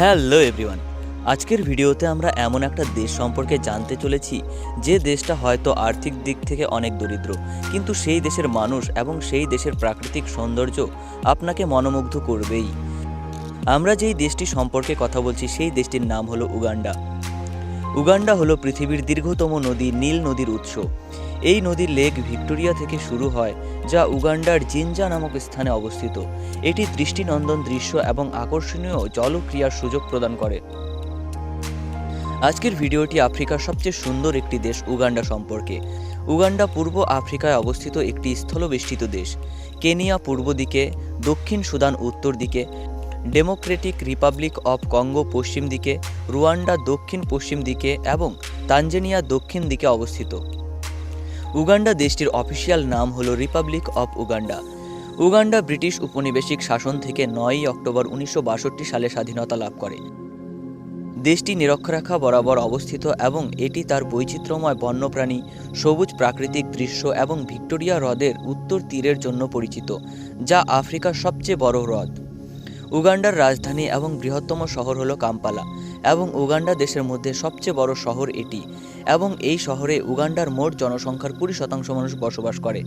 Hello everyone, আজকের ভিডিওতে আমরা এমন একটা দেশ সম্পর্কে জানতে চলেছি, যে দেশটা হয়তো আর্থিক দিক থেকে অনেক দরিদ্র, কিন্তু সেই দেশের মানুষ এবং সেই দেশের প্রাকৃতিক সৌন্দর্য আপনাকে মনোমুগ্ধ করবেই। আমরা যেই দেশটি সম্পর্কে কথা বলছি, সেই দেশটির নাম হলো উগান্ডা। উগান্ডা হলো পৃথিবীর দীর্ঘতম নদী, নীল নদীর উৎস। এই নদীর লেক ভিক্টোরিয়া থেকে শুরু হয়, যা উগান্ডার জিনজা নামক স্থানে অবস্থিত। এটি দৃষ্টিনন্দন দৃশ্য এবং আকর্ষণীয় জলক্রিয়ার সুযোগ প্রদান করে। আজকের ভিডিওটি আফ্রিকার সবচেয়ে সুন্দর একটি দেশ উগান্ডা সম্পর্কে। উগান্ডা পূর্ব আফ্রিকায় অবস্থিত একটি স্থলবেষ্টিত দেশ। কেনিয়া পূর্ব দিকে, দক্ষিণ সুদান উত্তর দিকে, ডেমোক্রেটিক রিপাবলিক অফ কঙ্গো পশ্চিম দিকে, রুয়ান্ডা দক্ষিণ পশ্চিম দিকে এবং তানজানিয়া দক্ষিণ দিকে অবস্থিত। উগান্ডা দেশটির অফিসিয়াল নাম হল republic of Uganda. Uganda British উপনিবেশিক শাসন থেকে নয়ই অক্টোবর উনিশশো বাষট্টি সালে স্বাধীনতা লাভ করে। দেশটি নিরক্ষরেখা বরাবর অবস্থিত এবং এটি তার বৈচিত্র্যময় বন্যপ্রাণী, সবুজ প্রাকৃতিক দৃশ্য এবং ভিক্টোরিয়া হ্রদের উত্তর তীরের জন্য পরিচিত, যা আফ্রিকার সবচেয়ে বড় হ্রদ। উগান্ডার রাজধানী এবং বৃহত্তম শহর হলো কাম্পালা এবং উগান্ডা দেশের মধ্যে সবচেয়ে বড় শহর এটি এবং এই শহরে উগান্ডার মোট জনসংখ্যার কুড়ি শতাংশ মানুষ বসবাস করে।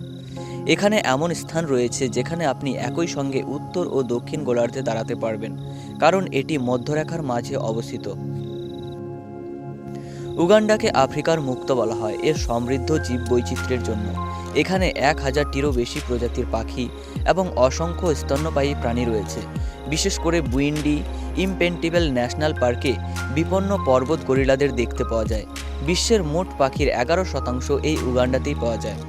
এখানে এমন স্থান রয়েছে যেখানে আপনি একই সঙ্গে উত্তর ও দক্ষিণ গোলার্ধে দাঁড়াতে পারবেন, কারণ এটি মধ্যরেখার মাঝে অবস্থিত। উগান্ডাকে আফ্রিকার মুক্ত বলা হয়, এর সমৃদ্ধ জীব বৈচিত্র্যের জন্য। এখানে এক হাজারটিরও বেশি প্রজাতির পাখি এবং অসংখ্য স্তন্যপায়ী প্রাণী রয়েছে। বিশেষ করে বুইন্ডি, ইমপেন্টিবেল ন্যাশনাল পার্কে বিপন্ন পর্বত গরিলাদের দেখতে পাওয়া যায়। বিশ্বের মোট পাখির এগারো শতাংশ এই উগান্ডাতেই পাওয়া যায়।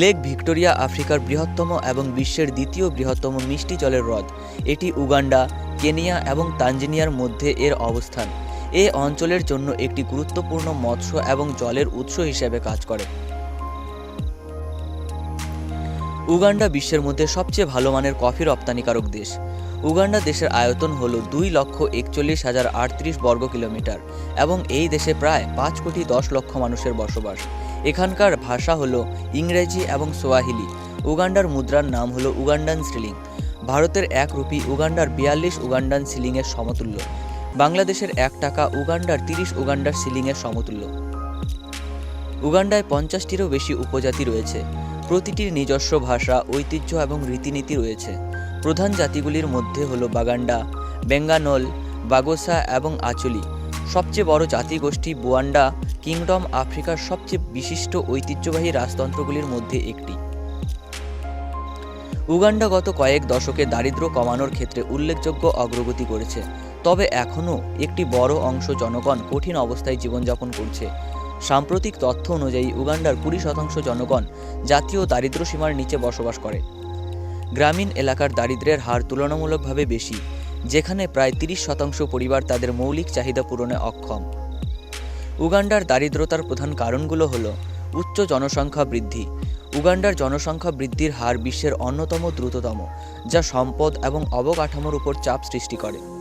লেক ভিক্টোরিয়া আফ্রিকার বৃহত্তম এবং বিশ্বের দ্বিতীয় বৃহত্তম মিষ্টি জলের হ্রদ। এটি উগান্ডা, কেনিয়া এবং তানজানিয়ার মধ্যে এর অবস্থান। এ অঞ্চলের জন্য একটি গুরুত্বপূর্ণ মৎস্য এবং জলের উৎস হিসেবে কাজ করে। উগান্ডা বিশ্বের মধ্যে সবচেয়ে ভালো মানের কফি রপ্তানিকারক দেশ। উগান্ডা দেশের আয়তন হল দুই লক্ষ একচল্লিশ হাজার আটত্রিশ বর্গ কিলোমিটার এবং এই দেশে প্রায় পাঁচ কোটি দশ লক্ষ মানুষের বসবাস। এখানকার ভাষা হল ইংরেজি এবং সোয়াহিলি। উগান্ডার মুদ্রার নাম হল উগান্ডান সিলিং ভারতের এক রুপি উগান্ডার বিয়াল্লিশ উগান্ডান সিলিংয়ের সমতুল্য। বাংলাদেশের এক টাকা উগান্ডার তিরিশ উগান্ডার সিলিংয়ের সমতুল্য। উগান্ডায় পঞ্চাশটিরও বেশি উপজাতি রয়েছে। প্রতিটির নিজস্ব ভাষা, ঐতিহ্য এবং রীতিনীতি রয়েছে। প্রধান জাতিগুলির মধ্যে হলো বাগান্ডা, বেঙ্গানল, বাগোসা এবং আচলি। সবচেয়ে বড় জাতিগোষ্ঠী বুয়ান্ডা কিংডম আফ্রিকার সবচেয়ে বিশিষ্ট ঐতিহ্যবাহী রাজতন্ত্রগুলির মধ্যে একটি। উগান্ডা গত কয়েক দশকে দারিদ্র্য কমানোর ক্ষেত্রে উল্লেখযোগ্য অগ্রগতি করেছে। তবে এখনও একটি বড় অংশ জনগণ কঠিন অবস্থায় জীবনযাপন করছে। সাম্প্রতিক তথ্য অনুযায়ী উগান্ডার কুড়ি শতাংশ জনগণ জাতীয় দারিদ্র্য সীমার নিচে বসবাস করে। গ্রামীণ এলাকার দারিদ্র্যের হার তুলনামূলকভাবে বেশি, যেখানে প্রায় তিরিশ শতাংশ পরিবার তাদের মৌলিক চাহিদা পূরণে অক্ষম। উগান্ডার দারিদ্রতার প্রধান কারণগুলো হল উচ্চ জনসংখ্যা বৃদ্ধি। উগান্ডার জনসংখ্যা বৃদ্ধির হার বিশ্বের অন্যতম দ্রুততম, যা সম্পদ এবং অবকাঠামোর উপর চাপ সৃষ্টি করে।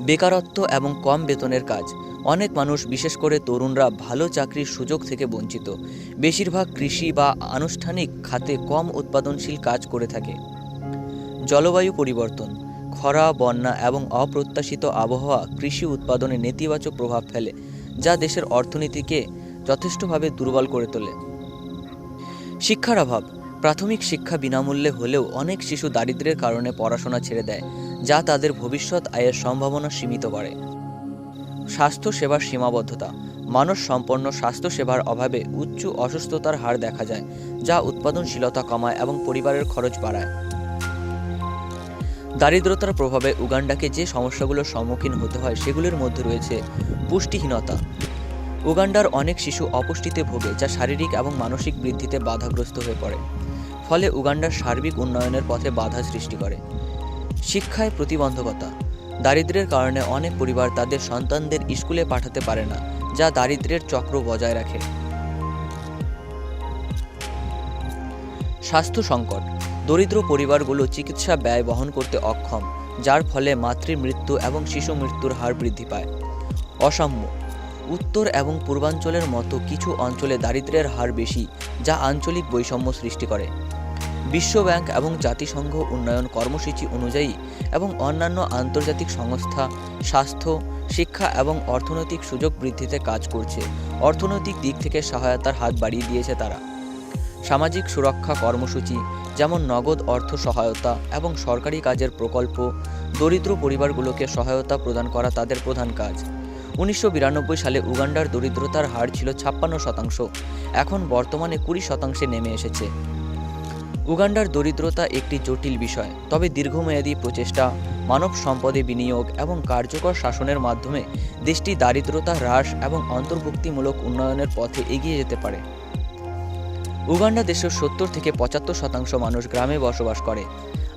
বেকারত্ব এবং কম বেতনের কাজ। অনেক মানুষ, বিশেষ করে তরুণরা, ভালো চাকরির সুযোগ থেকে বঞ্চিত। বেশিরভাগ কৃষি বা আনুষ্ঠানিক খাতে কম উৎপাদনশীল কাজ করে থাকে। জলবায়ু পরিবর্তন, খরা, বন্যা এবং অপ্রত্যাশিত আবহাওয়া কৃষি উৎপাদনে নেতিবাচক প্রভাব ফেলে, যা দেশের অর্থনীতিকে যথেষ্টভাবে দুর্বল করে তোলে। শিক্ষার অভাব, প্রাথমিক শিক্ষা বিনামূল্যে হলেও অনেক শিশু দারিদ্র্যের কারণে পড়াশোনা ছেড়ে দেয়। যা তাদের ভবিষ্যৎ আয়ের সম্ভাবনা সীমিত করে। স্বাস্থ্য সেবার সীমাবদ্ধতা। মানুষ সম্পন্ন স্বাস্থ্যসেবার অভাবে উচ্চ অসুস্থতার হার দেখা যায়, যা উৎপাদনশীলতা কমায় এবং পরিবারের খরচ বাড়ায়। দারিদ্রতার প্রভাবে উগান্ডাকে যে সমস্যাগুলোর সম্মুখীন হতে হয়, সেগুলির মধ্যে রয়েছে পুষ্টিহীনতা। উগান্ডার অনেক শিশু অপুষ্টিতে ভোগে, যা শারীরিক এবং মানসিক বৃদ্ধিতে বাধাগ্রস্ত হয়ে পড়ে। ফলে উগান্ডার সার্বিক উন্নয়নের পথে বাধা সৃষ্টি করে। শিক্ষায় প্রতিবন্ধকতা। দারিদ্র্যের কারণে অনেক পরিবার তাদের সন্তানদের স্কুলে পাঠাতে পারে না, যা দারিদ্র্যের চক্র বজায় রাখে। স্বাস্থ্য সংকট। দরিদ্র পরিবারগুলো চিকিৎসা ব্যয় বহন করতে অক্ষম, যার ফলে মাতৃমৃত্যু এবং শিশু মৃত্যুর হার বৃদ্ধি পায়। অসাম্য। উত্তর এবং পূর্বাঞ্চলের মতো কিছু অঞ্চলে দারিদ্র্যের হার বেশি, যা আঞ্চলিক বৈষম্য সৃষ্টি করে। বিশ্ব ব্যাংক এবং জাতিসংঘ উন্নয়ন কর্মসূচি অনুযায়ী এবং অন্যান্য আন্তর্জাতিক সংস্থা, স্বাস্থ্য, শিক্ষা এবং অর্থনৈতিক সুযোগ বৃদ্ধিতে কাজ করছে। অর্থনৈতিক দিক থেকে সহায়তার হাত বাড়িয়ে দিয়েছে তারা। সামাজিক সুরক্ষা কর্মসূচি, যেমন নগদ অর্থ সহায়তা এবং সরকারি কাজের প্রকল্প, দরিদ্র পরিবারগুলোকে সহায়তা প্রদান করা তাদের প্রধান কাজ। উনিশশো বিরানব্বই সালে উগান্ডার দরিদ্রতার হার ছিল ছাপ্পান্ন শতাংশ। এখন বর্তমানে কুড়ি শতাংশে নেমে এসেছে। উগান্ডার দরিদ্রতা একটি জটিল বিষয়, তবে দীর্ঘমেয়াদী প্রচেষ্টা, মানব সম্পদে বিনিয়োগ এবং কার্যকর শাসনের মাধ্যমে দেশটি দারিদ্রতা হ্রাস এবং অন্তর্ভুক্তিমূলক উন্নয়নের পথে এগিয়ে যেতে পারে। উগান্ডা দেশের সত্তর থেকে পঁচাত্তর শতাংশ মানুষ গ্রামে বসবাস করে।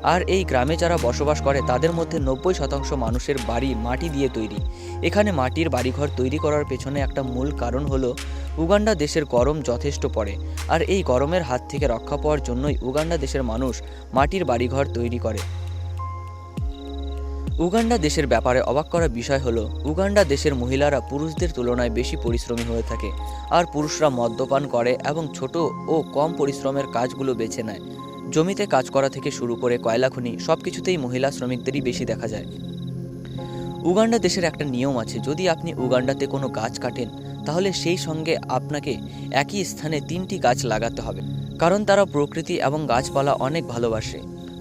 আর এই গ্রামে যারা বসবাস করে, তাদের মধ্যে নব্বই শতাংশ মানুষের বাড়ি মাটি দিয়ে তৈরি। এখানে মাটির বাড়িঘর তৈরি করার পেছনে একটা মূল কারণ হলো, উগান্ডা দেশের গরম যথেষ্ট পড়ে। আর এই গরমের হাত থেকে রক্ষা পাওয়ার জন্যই উগান্ডা দেশের মানুষ মাটির বাড়িঘর তৈরি করে। উগান্ডা দেশের ব্যাপারে অবাক করা বিষয় হলো, উগান্ডা দেশের মহিলারা পুরুষদের তুলনায় বেশি পরিশ্রমী হয়ে থাকে। আর পুরুষরা মদ্যপান করে এবং ছোট ও কম পরিশ্রমের কাজগুলো বেছে নেয়। জমিতে কাজ করা থেকে শুরু করে কয়লা খনি সব কিছুতেই মহিলা শ্রমিকদেরই বেশি দেখা যায়। উগান্ডা দেশের একটা নিয়ম আছে, যদি আপনি উগান্ডাতে কোনো গাছ কাটেন, তাহলে সেই সঙ্গে আপনাকে একই স্থানে তিনটি গাছ লাগাতে হবে, কারণ তারা প্রকৃতি এবং গাছপালা অনেক ভালোবাসে।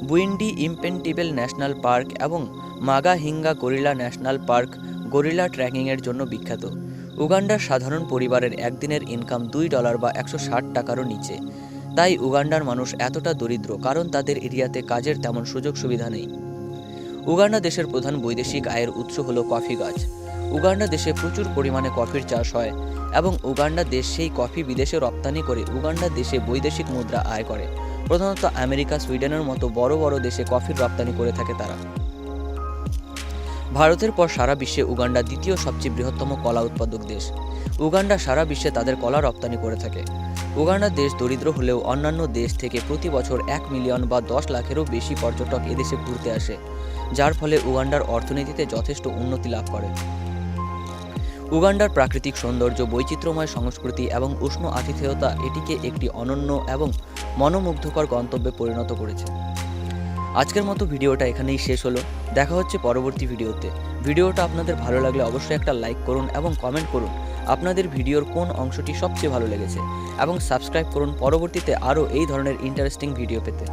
বুইন্ডি ইম্পেন্টিবেল ন্যাশনাল পার্ক এবং Mgahinga gorilla national park gorilla ট্র্যাকিংয়ের জন্য বিখ্যাত। উগান্ডার সাধারণ পরিবারের একদিনের ইনকাম দুই ডলার বা একশো ষাট টাকারও নিচে। তাই উগান্ডার মানুষ এতটা দরিদ্র, কারণ তাদের এরিয়াতে কাজের তেমন সুযোগ সুবিধা নেই। উগান্ডা দেশের প্রধান বৈদেশিক আয়ের উৎস হল কফি গাছ। উগান্ডা দেশে প্রচুর পরিমাণে কফির চাষ হয় এবং উগান্ডা দেশ সেই কফি বিদেশে রপ্তানি করে উগান্ডা দেশে বৈদেশিক মুদ্রা আয় করে। প্রধানত আমেরিকা, সুইডেনের মতো বড় বড় দেশে কফির রপ্তানি করে থাকে তারা। ভারতের পর সারা বিশ্বে উগান্ডা দ্বিতীয় সবচেয়ে বৃহত্তম কলা উৎপাদক দেশ। উগান্ডা সারা বিশ্বে তাদের কলা রপ্তানি করে থাকে। উগান্ডা দেশ দরিদ্র হলেও অন্যান্য দেশ থেকে প্রতি বছর এক মিলিয়ন বা দশ লাখেরও বেশি পর্যটক এদেশে ঘুরতে আসে, যার ফলে উগান্ডার অর্থনীতিতে যথেষ্ট উন্নতি লাভ করে। উগান্ডার প্রাকৃতিক সৌন্দর্য, বৈচিত্র্যময় সংস্কৃতি এবং উষ্ণ আতিথেয়তা এটিকে একটি অনন্য এবং মনোমুগ্ধকর গন্তব্যে পরিণত করেছে। আজকের মতো ভিডিওটা এখানেই শেষ হলো। দেখা হচ্ছে পরবর্তী ভিডিওতে। ভিডিওটা আপনাদের ভালো লাগলে অবশ্যই একটা লাইক করুন এবং কমেন্ট করুন আপনাদের ভিডিওর কোন অংশটি সবচেয়ে ভালো লেগেছে। এবং সাবস্ক্রাইব করুন পরবর্তীতে আরও এই ধরনের ইন্টারেস্টিং ভিডিও পেতে।